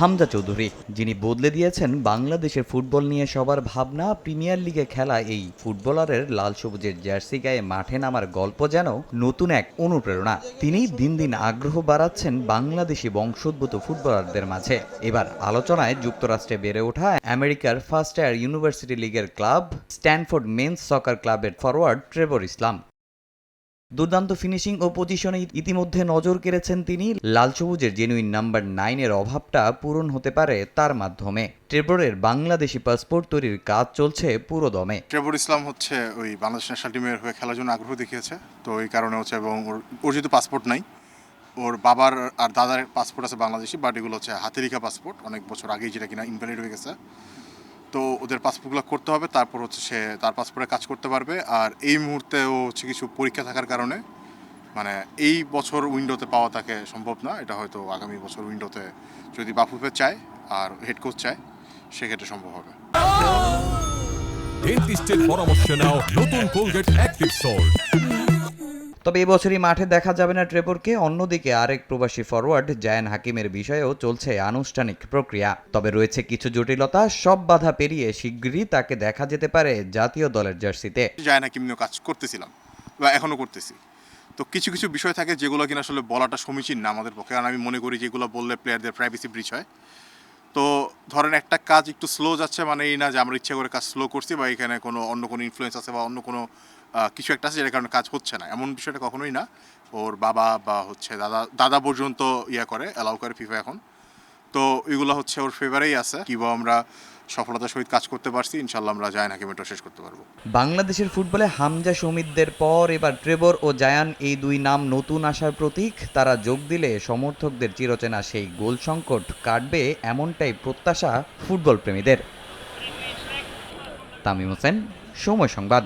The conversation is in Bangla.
হামজা চৌধুরী, যিনি বদলে দিয়েছেন বাংলাদেশের ফুটবল নিয়ে সবার ভাবনা, প্রিমিয়ার লিগে খেলা এই ফুটবলারের লাল সবুজের জার্সি গায়ে মাঠে নামার গল্প যেন নতুন এক অনুপ্রেরণা। তিনি দিন দিন আগ্রহ বাড়াচ্ছেন বাংলাদেশি বংশোদ্ভূত ফুটবলারদের মাঝে। এবার আলোচনায় যুক্তরাষ্ট্রে বেড়ে ওঠা আমেরিকার ফার্স্ট ইয়ার ইউনিভার্সিটি লিগের ক্লাব, স্ট্যানফোর্ড মেন্স সকার ক্লাবের ফরওয়ার্ড ট্রেভর ইসলাম। দুর্দান্ত ফিনিশিং ও পজিশনে ইতিমধ্যে নজর কেড়েছেন তিনি। লাল সবুজের জেনুইন নাম্বার নাইনের অভাবটা পূরণ হতে পারে তার মাধ্যমে। ট্রেবরের বাংলাদেশি পাসপোর্ট তৈরির কাজ চলছে পুরো দমে ট্রেভর ইসলাম হচ্ছে ওই বাংলাদেশ ন্যাশনাল টিমের হয়ে খেলার জন্য আগ্রহ দেখিয়েছে। তো এই কারণে হচ্ছে এবং ওর যেহেতু পাসপোর্ট নাই, ওর বাবার আর দাদার পাসপোর্ট আছে বাংলাদেশি বাট এগুলো হচ্ছে হাতে লেখা পাসপোর্ট অনেক বছর আগেই যেটা কিনা ইনভ্যালিড হয়ে গেছে। তো ওদের পাসপোর্টগুলো করতে হবে, তারপর হচ্ছে সে তার পাসপোর্টে কাজ করতে পারবে। আর এই মুহূর্তে ও হচ্ছে কিছু পরীক্ষা থাকার কারণে মানে এই বছর উইন্ডোতে পাওয়া তাকে সম্ভব না। এটা হয়তো আগামী বছর উইন্ডোতে যদি বাফুফে চায় আর হেড কোচ চায়, সেক্ষেত্রে সম্ভব হবে। ডেন্টিস্টের পরামর্শ নাও নতুন কোলগেট অ্যাক্টিভ সল্ট তবে এবছরই মাঠে দেখা যাবে না ট্রেভরকে অন্যদিকে আরেক প্রবাসী ফরওয়ার্ড জায়ান হাকিমের বিষয়েও চলছে আনুষ্ঠানিক প্রক্রিয়া। তবে রয়েছে কিছু জটিলতা, সব বাধা পেরিয়ে শিগগিরই তাকে দেখা যেতে পারে জাতীয় দলের জার্সিতে। যায় না কিমনিও কাজ করতেছিলাম বা এখনও করতেছি। তো কিছু কিছু বিষয় থাকে যেগুলো কিনা আসলে বলাটা সমীচীন না আমাদের পক্ষে। কারণ আমি মনে করি যেগুলো বললে প্লেয়ারদের প্রাইভেসি ব্রিচ হয়। তো ধরেন একটা কাজ একটু স্লো যাচ্ছে মানে এই না যে আমরা ইচ্ছা করে কাজ স্লো করছি বা এখানে কোনো অন্য কোনো ইনফ্লুয়েন্স আছে বা অন্য কোনো কিছু একটা আছে যেটার কারণে কাজ হচ্ছে না। এমন বিষয়টা কখনোই না। ওর বাবা বা হচ্ছে দাদা দাদা পর্যন্ত ইয়া করে অ্যালাউ করে ফিফা এখন। তো এগুলো হচ্ছে ওর ফেভারেই আছে। কিংবা আমরা সফলতার সহিত কাজ করতে পারছি ইনশাল্লাহ আমরা জায়ান না কিমেটো শেষ করতে পারব। বাংলাদেশের ফুটবলে হামজা সমিতদের পর এবার ট্রেবর ও জায়ান, এই দুই নাম নতুন আসার প্রতীক। তারা যোগ দিলে সমর্থকদের চিরচেনা সেই গোল সংকট কাটবে এমনটাই প্রত্যাশা ফুটবল প্রেমীদের তামিম হোসেন, সময় সংবাদ।